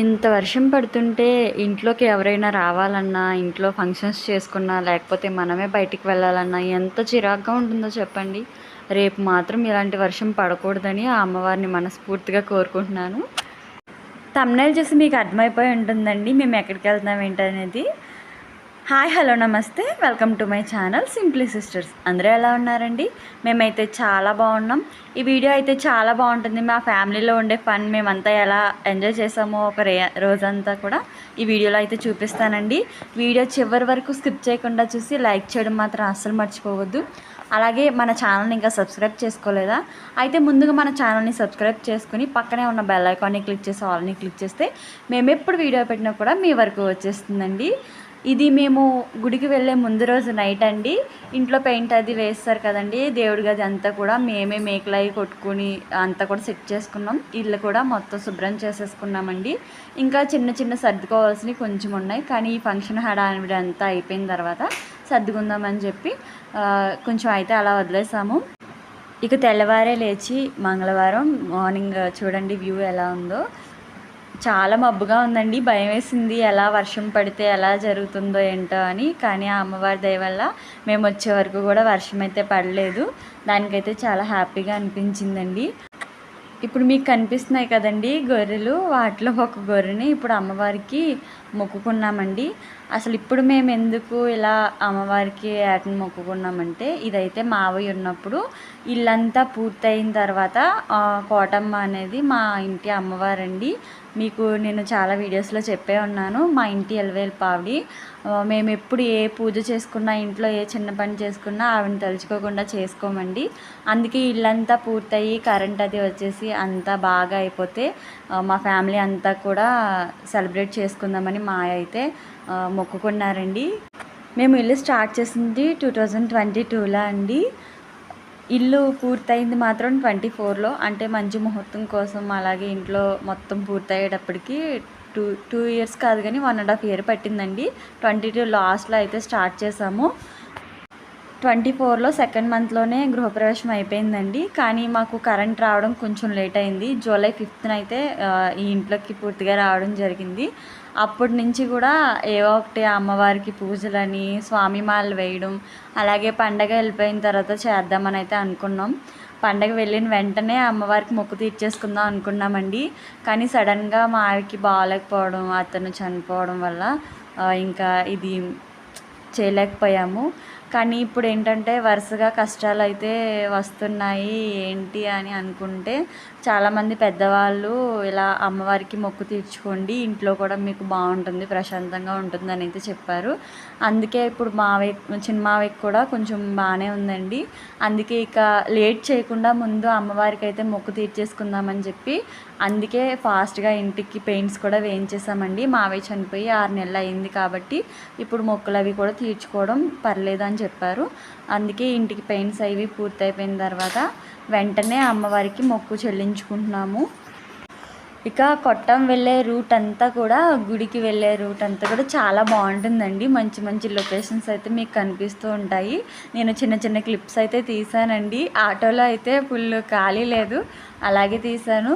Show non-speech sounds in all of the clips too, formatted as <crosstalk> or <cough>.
ఇంత వర్షం పడుతుంటే ఇంట్లోకి ఎవరైనా రావాలన్నా ఇంట్లో ఫంక్షన్స్ చేసుకున్నా లేకపోతే మనమే బయటికి వెళ్ళాలన్నా ఎంత చిరాగ్గా ఉంటుందో చెప్పండి. రేపు మాత్రం ఇలాంటి వర్షం పడకూడదని ఆ అమ్మవారిని మనస్ఫూర్తిగా కోరుకుంటున్నాను. తమ్నైల్ చూసి మీకు అర్థమైపోయి ఉంటుందండి. మేము ఎక్కడికి వెళ్తున్నాం ఏంటనేది. హాయ్ హలో నమస్తే. Welcome to my channel simply sisters. అందరూ ఎలా ఉన్నారండి? మేమైతే చాలా బాగున్నాం. ఈ వీడియో అయితే చాలా బాగుంటుంది. మా ఫ్యామిలీలో ఉండే ఫన్ మేమంతా ఎలా ఎంజాయ్ చేసామో ఒక రే రోజంతా కూడా ఈ వీడియోలో అయితే చూపిస్తానండి. వీడియో చివరి వరకు స్కిప్ చేయకుండా చూసి లైక్ చేయడం మాత్రం అస్సలు మర్చిపోవద్దు. అలాగే మన ఛానల్ని ఇంకా సబ్స్క్రైబ్ చేసుకోలేదా? అయితే ముందుగా మన ఛానల్ని సబ్స్క్రైబ్ చేసుకుని పక్కనే ఉన్న బెల్ ఐకాన్ని క్లిక్ చేసి ఆల్ని క్లిక్ చేస్తే మేము ఎప్పుడు వీడియో పెట్టినా కూడా మీ వరకు వచ్చేస్తుందండి. ఇది మేము గుడికి వెళ్ళే ముందు రోజు నైట్ అండి. ఇంట్లో పెయింట్ అది వేస్తారు కదండి. దేవుడి గది అంతా కూడా మేమే మేకలవి కొట్టుకుని అంతా కూడా సెట్ చేసుకున్నాం. ఇల్లు కూడా మొత్తం శుభ్రం చేసేసుకున్నామండి. ఇంకా చిన్న చిన్న సర్దుకోవాల్సినవి కొంచెం ఉన్నాయి. కానీ ఈ ఫంక్షన్ హడావిడి అంతా అయిపోయిన తర్వాత సర్దుకుందామని చెప్పి కొంచెం అయితే అలా వదిలేసాము. ఇక తెల్లవారే లేచి మంగళవారం మార్నింగ్ చూడండి వ్యూ ఎలా ఉందో. చాలా మబ్బుగా ఉందండి. భయం వేసింది. ఎలా వర్షం పడితే ఎలా జరుగుతుందో ఏంటో అని. కానీ ఆ అమ్మవారి దయ వల్ల మేము వచ్చే వరకు కూడా వర్షం అయితే పడలేదు. దానికైతే చాలా హ్యాపీగా అనిపించిందండి. ఇప్పుడు మీకు కనిపిస్తున్నాయి కదండి గొర్రెలు. వాటిలో ఒక గొర్రెని ఇప్పుడు అమ్మవారికి మొక్కుకున్నామండి. అసలు ఇప్పుడు మేము ఎందుకు ఇలా అమ్మవారికి ఏటను మొక్కుకున్నామంటే ఇదైతే మావయ్య ఉన్నప్పుడు ఇల్లంతా పూర్తయిన తర్వాత కోటమ్మ అనేది మా ఇంటి అమ్మవారండి. మీకు నేను చాలా వీడియోస్లో చెప్పే ఉన్నాను. మా ఇంటి ఎలవేలు పావిడి. మేము ఎప్పుడు ఏ పూజ చేసుకున్నా ఇంట్లో ఏ చిన్న పని చేసుకున్నా ఆవిడని తలుచుకోకుండా చేసుకోమండి. అందుకే ఇల్లంతా పూర్తయి కరెంట్ అది వచ్చేసి అంతా బాగా అయిపోతే మా ఫ్యామిలీ అంతా కూడా సెలబ్రేట్ చేసుకుందామని మా అయితే మొక్కుకున్నారండి. మేము ఇల్లు స్టార్ట్ చేసింది టూ థౌజండ్ ట్వంటీ టూలో అండి. ఇల్లు పూర్తయింది మాత్రం ట్వంటీ ఫోర్లో. అంటే మంచి ముహూర్తం కోసం అలాగే ఇంట్లో మొత్తం పూర్తయ్యేటప్పటికి టూ టూ ఇయర్స్ కాదు కానీ వన్ అండ్ హాఫ్ ఇయర్ పట్టిందండి. ట్వంటీ టూ లాస్ట్లో అయితే స్టార్ట్ చేసాము ట్వంటీ ఫోర్లో సెకండ్ మంత్లోనే గృహప్రవేశం అయిపోయిందండి. కానీ మాకు కరెంట్ రావడం కొంచెం లేట్ అయింది. జూలై ఫిఫ్త్న అయితే ఈ ఇంట్లోకి పూర్తిగా రావడం జరిగింది. అప్పటి నుంచి కూడా ఏవో ఒకటి అమ్మవారికి పూజలని స్వామి మాలలు వేయడం అలాగే పండగ వెళ్ళిపోయిన తర్వాత చేద్దామని అయితే అనుకున్నాం. పండగ వెళ్ళిన వెంటనే అమ్మవారికి మొక్కు తీర్చేసుకుందాం అనుకున్నామండి. కానీ సడన్గా మా ఆవికి బాగాలేకపోవడం అతను చనిపోవడం వల్ల ఇంకా ఇది చేయలేకపోయాము. కానీ ఇప్పుడు ఏంటంటే వరుసగా కష్టాలు అయితే వస్తున్నాయి ఏంటి అని అనుకుంటే చాలామంది పెద్దవాళ్ళు ఇలా అమ్మవారికి మొక్కు తీర్చుకోండి ఇంట్లో కూడా మీకు బాగుంటుంది ప్రశాంతంగా ఉంటుంది అని అయితే చెప్పారు. అందుకే ఇప్పుడు మావయ్య చిన్న మావయ్యకి కూడా కొంచెం బాగానే ఉందండి. అందుకే ఇక లేట్ చేయకుండా ముందు అమ్మవారికి అయితే మొక్కు తీర్చేసుకుందామని చెప్పి అందుకే ఫాస్ట్గా ఇంటికి పెయింట్స్ కూడా వేయించేసామండి. మావయ్య చనిపోయి ఆరు నెలలు అయింది కాబట్టి ఇప్పుడు మొక్కులు అవి కూడా తీర్చుకోవడం పర్లేదు అని చెప్పారు. అందుకే ఇంటికి పెయింట్స్ అవి పూర్తయిపోయిన తర్వాత వెంటనే అమ్మవారికి మొక్కు చెల్లించుకుంటున్నాము. ఇక కొట్టం వెళ్ళే రూట్ అంతా కూడా గుడికి వెళ్ళే రూట్ అంతా కూడా చాలా బాగుంటుందండి. మంచి మంచి లొకేషన్స్ అయితే మీకు కనిపిస్తూ ఉంటాయి. నేను చిన్న చిన్న క్లిప్స్ అయితే తీసానండి ఆటోలో అయితే ఫుల్ ఖాళీ లేదు. అలాగే తీసాను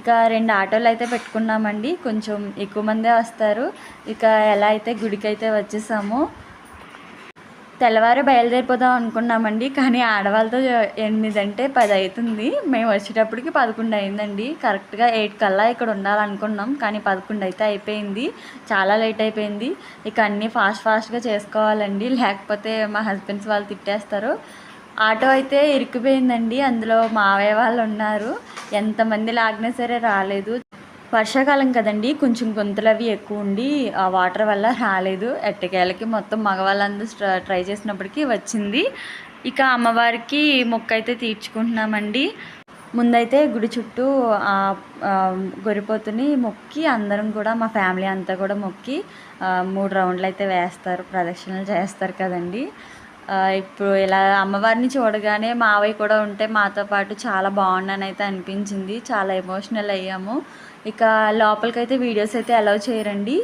ఇక రెండు ఆటోలు అయితే పెట్టుకున్నామండి. కొంచెం ఎక్కువ మందే వస్తారు. ఇక ఎలా అయితే గుడికి అయితే వచ్చేసామో తెల్లవారు బయలుదేరిపోదాం అనుకున్నామండి కానీ ఆడవాళ్ళతో ఎనిమిది అంటే పది అవుతుంది మేము వచ్చేటప్పటికి పదకొండు అయిందండి. కరెక్ట్గా ఎయిట్ కల్లా ఇక్కడ ఉండాలనుకున్నాం కానీ పదకొండు అయితే అయిపోయింది. చాలా లేట్ అయిపోయింది. ఇక అన్నీ ఫాస్ట్ ఫాస్ట్గా చేసుకోవాలండి. లేకపోతే మా హస్బెండ్స్ వాళ్ళు తిట్టేస్తారు. ఆటో అయితే ఇరుక్కుపోయిందండి. అందులో మావయ్య వాళ్ళు ఉన్నారు. ఎంతమంది లాగినా సరే రాలేదు. వర్షాకాలం కదండి కొంచెం గుంతలు అవి ఎక్కువ ఉండి ఆ వాటర్ వల్ల రాలేదు. ఎట్టకేళ్ళకి మొత్తం మగవాళ్ళందరూ ట్రై చేసినప్పటికీ వచ్చింది. ఇక అమ్మవారికి మొక్క అయితే తీర్చుకుంటున్నామండి. ముందైతే గుడి చుట్టూ ఆ, గొరిపోతుని మొక్కి అందరం కూడా మా ఫ్యామిలీ అంతా కూడా మొక్కి మూడు రౌండ్లు అయితే వేస్తారు ప్రదక్షిణలు చేస్తారు కదండి. ఇప్పుడు ఇలా అమ్మవారిని చూడగానే మావయ్య కూడా ఉంటే మాతో పాటు చాలా బాగున్నాను అయితే అనిపించింది. చాలా ఎమోషనల్ అయ్యాము. ఇక లోపలికైతే వీడియోస్ అయితే అలౌ చేయరండి.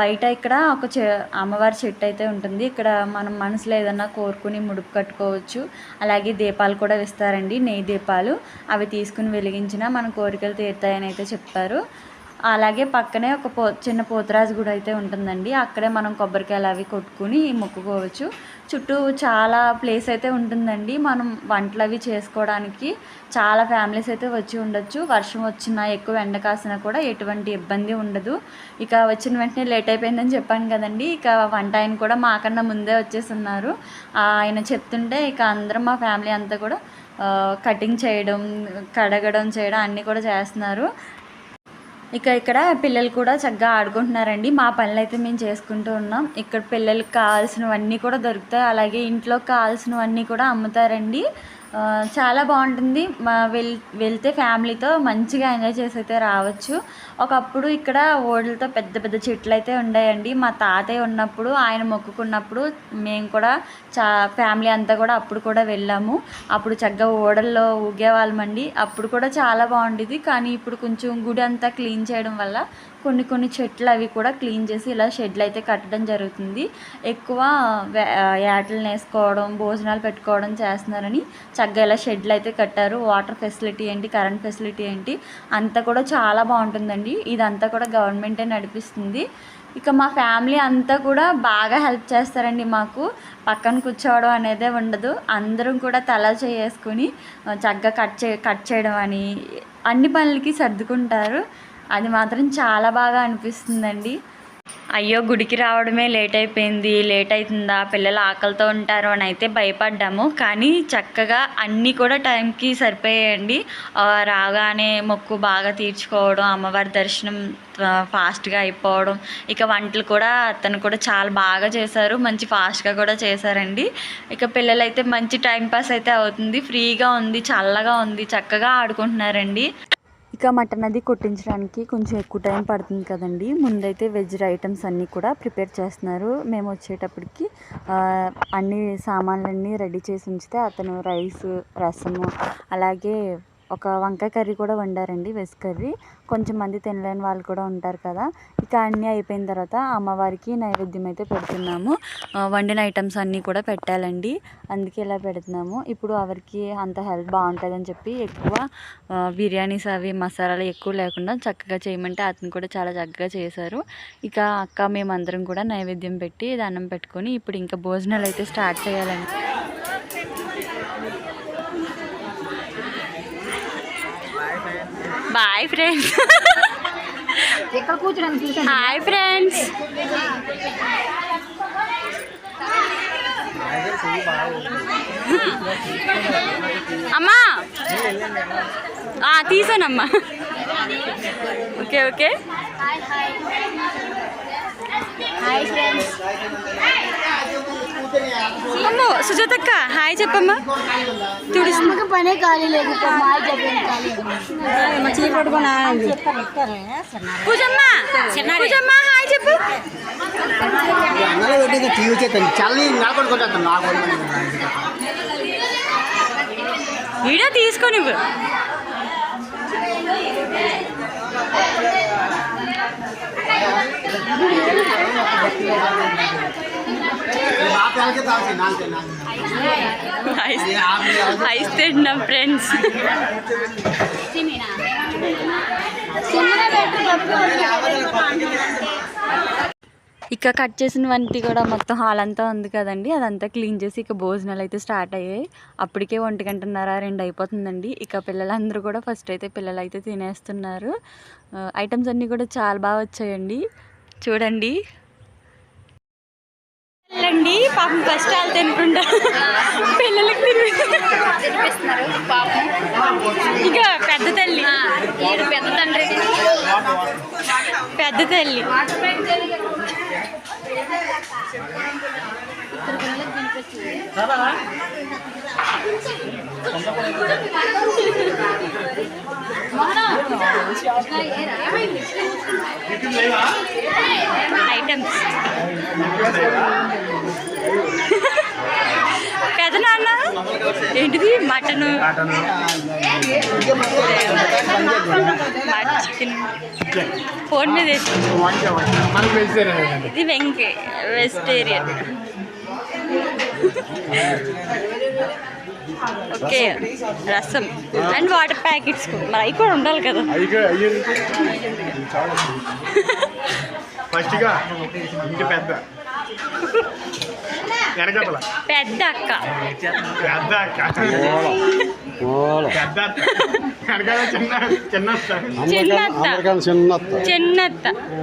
బయట ఇక్కడ ఒక చె అమ్మవారి చెట్టు అయితే ఉంటుంది. ఇక్కడ మనం మనసులో ఏదన్నా కోరుకుని ముడుపు కట్టుకోవచ్చు. అలాగే దీపాలు కూడా ఇస్తారండి నెయ్యి దీపాలు. అవి తీసుకుని వెలిగించినా మన కోరికలు తీరుతాయని అయితే చెప్తారు అలాగే పక్కనే ఒక పో చిన్న పోతురాజు గుడి అయితే ఉంటుందండి. అక్కడే మనం కొబ్బరికాయలు అవి కొట్టుకుని మొక్కుకోవచ్చు చుట్టూ చాలా ప్లేస్ అయితే ఉంటుందండి. మనం వంటలు అవి చేసుకోవడానికి చాలా ఫ్యామిలీస్ అయితే వచ్చి ఉండొచ్చు. వర్షం వచ్చినా ఎక్కువ ఎండ కాసినా కూడా ఎటువంటి ఇబ్బంది ఉండదు. ఇక వచ్చిన వెంటనే లేట్ అయిపోయిందని చెప్పాను కదండి. ఇక వంట ఆయన కూడా మాకన్నా ముందే వచ్చేస్తున్నారు. ఆయన చెప్తుంటే ఇక అందరం మా ఫ్యామిలీ అంతా కూడా కటింగ్ చేయడం కడగడం చేయడం అన్నీ కూడా చేస్తున్నారు. ఇక ఇక్కడ పిల్లలు కూడా చక్కగా ఆడుకుంటున్నారండి. మా పనులు అయితే మేము చేసుకుంటూ ఉన్నాం. ఇక్కడ పిల్లలకి కావాల్సినవన్నీ కూడా దొరుకుతాయి. అలాగే ఇంట్లో కావాల్సినవన్నీ కూడా అమ్ముతారండి. చాలా బాగుంటుంది. మా వెల్ వెళ్తే ఫ్యామిలీతో మంచిగా ఎంజాయ్ చేసి అయితే రావచ్చు. ఒకప్పుడు ఇక్కడ ఓడలతో పెద్ద పెద్ద చెట్లు అయితే ఉండేయండి. మా తాతయ్య ఉన్నప్పుడు ఆయన మొక్కుకున్నప్పుడు మేము కూడా చా ఫ్యామిలీ అంతా కూడా అప్పుడు కూడా వెళ్ళాము. అప్పుడు చక్కగా ఓడల్లో ఊగేవాళ్ళమండి. అప్పుడు కూడా చాలా బాగుండేది. కానీ ఇప్పుడు కొంచెం గుడి అంతా క్లీన్ చేయడం వల్ల కొన్ని కొన్ని చెట్లు అవి కూడా క్లీన్ చేసి ఇలా షెడ్లు అయితే కట్టడం జరుగుతుంది. ఎక్కువ వే- యాటలను వేసుకోవడం భోజనాలు పెట్టుకోవడం చేస్తున్నారని చక్కగా ఇలా షెడ్లు అయితే కట్టారు. వాటర్ ఫెసిలిటీ ఏంటి కరెంట్ ఫెసిలిటీ ఏంటి అంతా కూడా చాలా బాగుంటుందండి. ఇదంతా కూడా గవర్నమెంటే నడిపిస్తుంది. ఇక మా ఫ్యామిలీ అంతా కూడా బాగా హెల్ప్ చేస్తారండి మాకు. పక్కన కూర్చోవడం అనేదే ఉండదు. అందరం కూడా తల చేసుకుని చక్కగా కట్ చే కట్ చేయడం అని అన్ని పనులకి సర్దుకుంటారు. అది మాత్రం చాలా బాగా అనిపిస్తుందండి. అయ్యో గుడికి రావడమే లేట్ అయిపోయింది. లేట్ అవుతుందా పిల్లలు ఆకలితో ఉంటారు అని అయితే భయపడ్డాము. కానీ చక్కగా అన్నీ కూడా టైంకి సరిపోయాయండి. రాగానే మొక్కు బాగా తీర్చుకోవడం అమ్మవారి దర్శనం ఫాస్ట్గా అయిపోవడం ఇక వంటలు కూడా అతను కూడా చాలా బాగా చేశారు. మంచి ఫాస్ట్గా కూడా చేశారండి. ఇక పిల్లలైతే మంచి టైం పాస్ అయితే అవుతుంది. ఫ్రీగా ఉంది చల్లగా ఉంది చక్కగా ఆడుకుంటున్నారండి. ఇక మటన్ అది కొట్టించడానికి కొంచెం ఎక్కువ టైం పడుతుంది కదండి. ముందైతే వెజ్ ఐటమ్స్ అన్నీ కూడా ప్రిపేర్ చేస్తున్నారు. మేము వచ్చేటప్పటికి అన్ని సామాన్లన్నీ రెడీ చేసి ఉంచితే అతను రైస్ రసము అలాగే ఒక వంకాయ కర్రీ కూడా వండారండి వెజ్ కర్రీ. కొంచెం మంది తినలేని వాళ్ళు కూడా ఉంటారు కదా. ఇక అన్నీ అయిపోయిన తర్వాత అమ్మవారికి నైవేద్యం అయితే పెడుతున్నాము. వండిన ఐటమ్స్ అన్నీ కూడా పెట్టాలండి. అందుకే ఇలా పెడుతున్నాము. ఇప్పుడు ఎవరికి అంత హెల్త్ బాగుంటుందని చెప్పి ఎక్కువ బిర్యానీస్ అవి మసాలాలు ఎక్కువ లేకుండా చక్కగా చేయమంటే అతను కూడా చాలా చక్కగా చేశారు. ఇక అక్క మేమందరం కూడా నైవేద్యం పెట్టి దండం పెట్టుకొని ఇప్పుడు ఇంకా భోజనాలు అయితే స్టార్ట్ చేయాలండి. బాయ్ ఫ్రెండ్స్ హాయ్ ఫ్రెండ్స్ అమ్మా. తీసానమ్మా. Okay okay. హాయ్ ఫ్రెండ్స్ అమ్మో సుజాతక్క హాయ్ చెప్పమ్మా. తుడుసు అమ్మకి పనే ఖాళీ లేదు పూజమ్మ పూజమ్మ హాయ్ చెప్పు. టీవీ చల్లి వీడియో తీసుకో నువ్వు. ఐస్ ఐస్ తింటున్నాం ఫ్రెండ్స్ ఇక కట్ చేసిన వంటి కూడా మొత్తం హాల్ అంతా ఉంది కదండి. అదంతా క్లీన్ చేసి ఇక భోజనాలు అయితే స్టార్ట్ అయ్యాయి. అప్పటికే ఒంటి గంటన్నర రెండు అయిపోతుందండి. ఇక పిల్లలందరూ కూడా ఫస్ట్ అయితే పిల్లలు అయితే తినేస్తున్నారు. ఐటమ్స్ అన్నీ కూడా చాలా బాగా వచ్చాయండి. చూడండి. పిల్లలండి పాపం వాళ్ళు తినుకుంటా పిల్లలకి తిని తినిపిస్తున్నారు పాపం. ఇక పెద్ద తల్లి. ఈడు పెద్ద తండ్రి. పెద్ద తల్లి. ఐటమ్స్ పెద్ద నాన్న? ఏంటిది? మటన్? చికెన్ ఫోన్ మీద ఇది వెంకే వెజిటేరియన్. ఓకే రసం. అండ్ వాటర్ ప్యాకెట్స్ మరి అవి కూడా ఉండాలి కదా. ఫస్ట్గా <laughs> ఇంటి పెద్ద. పెద్ద అక్క పెద్ద అక్క పెద్ద అత్త. వెనకాల చిన్న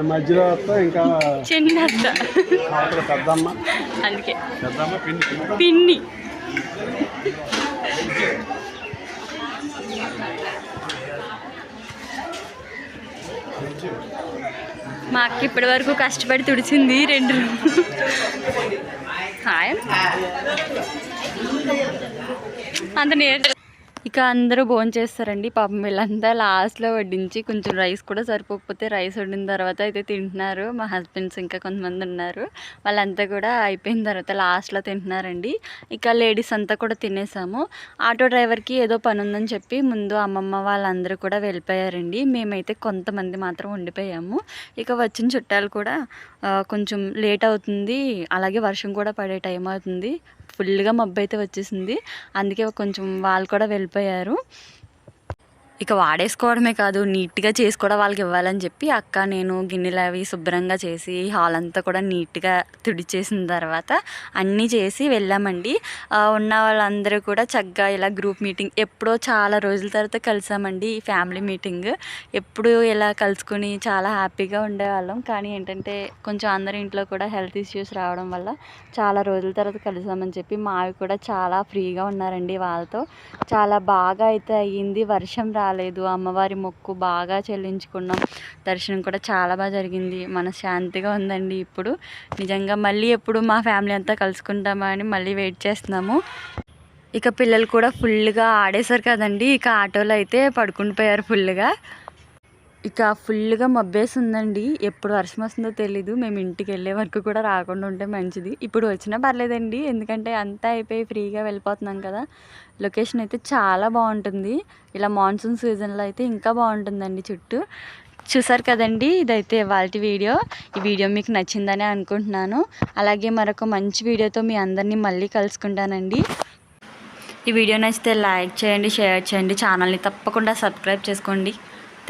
మధ్యలో అత్త ఇంకా పెద్దమ్మ. అందుకే. పెద్దమ్మ పిండి పిన్ని. మా అక్క ఇప్పటి వరకు కష్టపడి తుడిచింది రెండు హాయ్ అంత నేర్ ఇక అందరూ భోజనం చేస్తారండి. పాపం వీళ్ళంతా లాస్ట్లో వడ్డించి కొంచెం రైస్ కూడా సరిపోకపోతే రైస్ వండిన తర్వాత అయితే తింటున్నారు. మా హస్బెండ్స్ ఇంకా కొంతమంది ఉన్నారు. వాళ్ళంతా కూడా అయిపోయిన తర్వాత లాస్ట్లో తింటున్నారండి. ఇక లేడీస్ అంతా కూడా తినేసాము. ఆటో డ్రైవర్కి ఏదో పని ఉందని చెప్పి ముందు అమ్మమ్మ వాళ్ళందరూ కూడా వెళ్ళిపోయారండి. మేమైతే కొంతమంది మాత్రం ఉండిపోయాము. ఇక వచ్చిన చుట్టాలు కూడా కొంచెం లేట్ అవుతుంది. అలాగే వర్షం కూడా పడే టైం అవుతుంది. ఫుల్గా మబ్బు అయితే వచ్చేసింది. అందుకే కొంచెం వాళ్ళు కూడా వెళ్ళిపోయారు. ఇక వాడేసుకోవడమే కాదు నీట్గా చేసి కూడా వాళ్ళకి ఇవ్వాలని చెప్పి అక్క నేను గిన్నెలు అవి శుభ్రంగా చేసి హాల్ అంతా కూడా నీట్గా తుడిచేసిన తర్వాత అన్నీ చేసి వెళ్ళామండి. ఉన్న వాళ్ళందరూ కూడా చక్కగా ఇలా గ్రూప్ మీటింగ్ ఎప్పుడో చాలా రోజుల తర్వాత కలిసామండి ఈ ఫ్యామిలీ మీటింగ్. ఎప్పుడు ఇలా కలుసుకుని చాలా హ్యాపీగా ఉండేవాళ్ళం. కానీ ఏంటంటే కొంచెం అందరి ఇంట్లో కూడా హెల్త్ ఇష్యూస్ రావడం వల్ల చాలా రోజుల తర్వాత కలిసామని చెప్పి మావి కూడా చాలా ఫ్రీగా ఉన్నారండి వాళ్ళతో. చాలా బాగా అయితే అయ్యింది. వర్షం రా రాలేదు. అమ్మవారి మొక్కు బాగా చెల్లించుకున్నాం. దర్శనం కూడా చాలా బాగా జరిగింది. మన శాంతిగా ఉందండి ఇప్పుడు. నిజంగా మళ్ళీ ఎప్పుడు మా ఫ్యామిలీ అంతా కలుసుకుంటామా అని మళ్ళీ వెయిట్ చేస్తున్నాము. ఇక పిల్లలు కూడా ఫుల్గా ఆడేశారు కదండి. ఇక ఆటోలో అయితే పడుకుని పోయారు ఫుల్గా ఇక ఫుల్గా మబ్బేసి ఉందండి ఎప్పుడు వర్షం వస్తుందో తెలీదు. మేము ఇంటికి వెళ్ళే వరకు కూడా రాకుండా ఉంటే మంచిది. ఇప్పుడు వచ్చినా పర్లేదండి. ఎందుకంటే అంతా అయిపోయి ఫ్రీగా వెళ్ళిపోతున్నాం కదా. లొకేషన్ అయితే చాలా బాగుంటుంది. ఇలా మాన్సూన్ సీజన్లో అయితే ఇంకా బాగుంటుందండి చుట్టూ. చూసారు కదండి? ఇదైతే వాళ్ళ వీడియో. ఈ వీడియో మీకు నచ్చిందని అనుకుంటున్నాను. అలాగే మరొక మంచి వీడియోతో మీ అందరినీ మళ్ళీ కలుసుకుంటానండి. ఈ వీడియో నచ్చితే లైక్ చేయండి షేర్ చేయండి ఛానల్ని తప్పకుండా సబ్స్క్రైబ్ చేసుకోండి.